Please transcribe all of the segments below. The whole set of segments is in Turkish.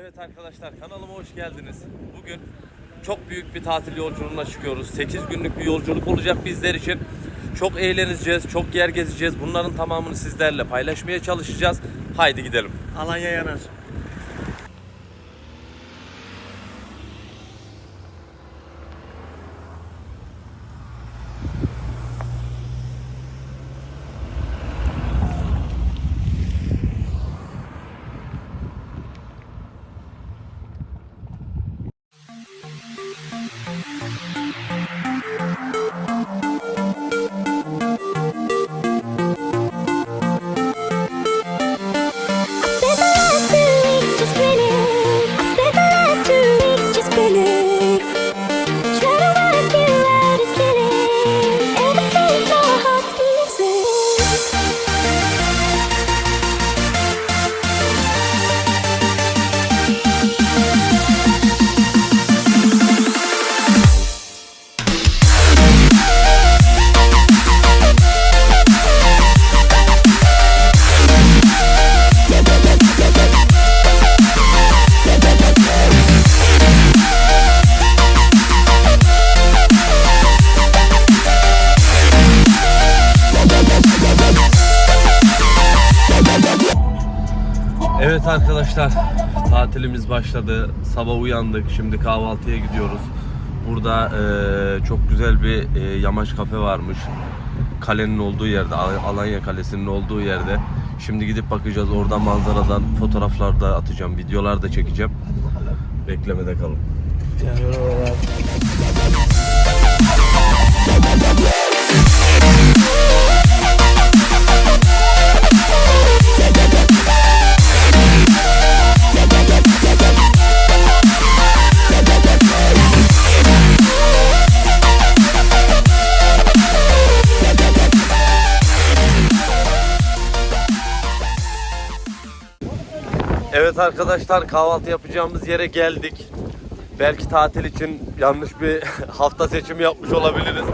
Evet arkadaşlar kanalıma hoş geldiniz. Bugün çok büyük bir tatil yolculuğuna çıkıyoruz. 8 günlük bir yolculuk olacak bizler için. Çok eğleneceğiz, çok yer gezeceğiz. Bunların tamamını sizlerle paylaşmaya çalışacağız. Haydi gidelim. Alanya yanar. Evet arkadaşlar tatilimiz başladı. Sabah uyandık. Şimdi kahvaltıya gidiyoruz. Burada eee, çok güzel bir eee, yamaç kafe varmış. Kalenin olduğu yerde, Al- Alanya Kalesi'nin olduğu yerde. Şimdi gidip bakacağız. Oradan manzaradan fotoğraflar da atacağım, videolar da çekeceğim. Beklemede kalın. Evet arkadaşlar kahvaltı yapacağımız yere geldik. Belki tatil için yanlış bir hafta seçimi yapmış olabiliriz.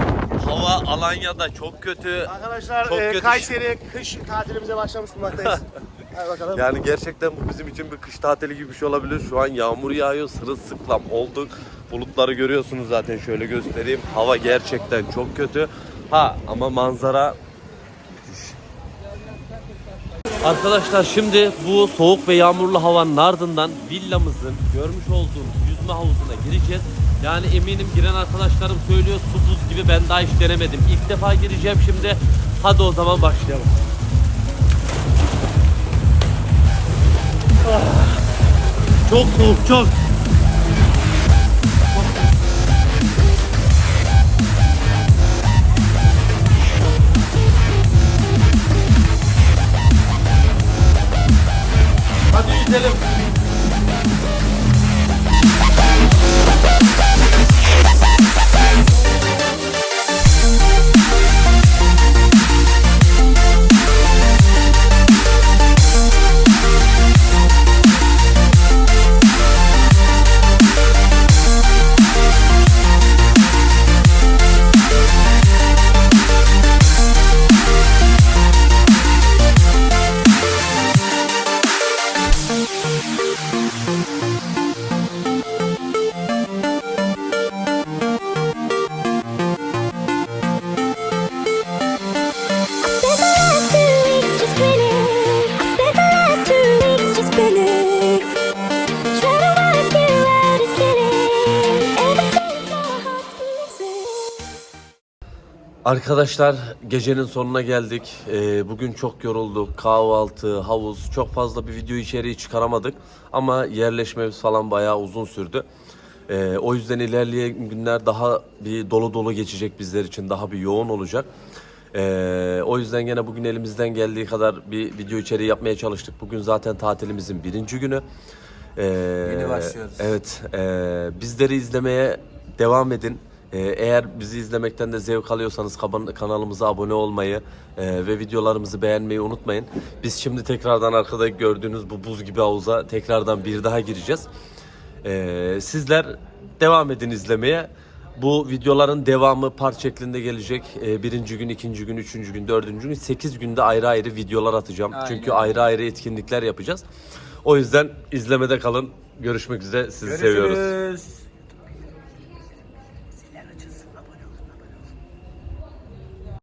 Hava Alanya'da çok kötü. Arkadaşlar Çok e, kötü. Kayseri kış tatilimize başlamış. Hadi bakalım. Yani gerçekten bu bizim için bir kış tatili gibi bir şey olabilir. Şu an yağmur yağıyor, sırılsıklam olduk. Bulutları görüyorsunuz zaten şöyle göstereyim. Hava gerçekten çok kötü. Ha ama manzara. Arkadaşlar şimdi bu soğuk ve yağmurlu havanın ardından villamızın görmüş olduğunuz yüzme havuzuna gireceğiz. Yani eminim giren arkadaşlarım söylüyor su buz gibi ben daha hiç denemedim. İlk defa gireceğim şimdi. Hadi o zaman başlayalım. Çok soğuk çok. Hadi Arkadaşlar gecenin sonuna geldik. Ee, bugün çok yorulduk. Kahvaltı, havuz çok fazla bir video içeriği çıkaramadık. Ama yerleşmemiz falan bayağı uzun sürdü. Ee, o yüzden ilerleyen günler daha bir dolu dolu geçecek bizler için. Daha bir yoğun olacak. Ee, o yüzden gene bugün elimizden geldiği kadar bir video içeriği yapmaya çalıştık. Bugün zaten tatilimizin birinci günü. Ee, Yeni başlıyoruz. Evet, e, bizleri izlemeye devam edin. E, eğer bizi izlemekten de zevk alıyorsanız kanalımıza abone olmayı e, ve videolarımızı beğenmeyi unutmayın. Biz şimdi tekrardan arkada gördüğünüz bu buz gibi havuza tekrardan bir daha gireceğiz. E, sizler devam edin izlemeye. Bu videoların devamı part şeklinde gelecek. E, birinci gün, ikinci gün, üçüncü gün, dördüncü gün, sekiz günde ayrı ayrı videolar atacağım. Aynen. Çünkü ayrı ayrı etkinlikler yapacağız. O yüzden izlemede kalın. Görüşmek üzere. Sizi seviyoruz. Görüşürüz.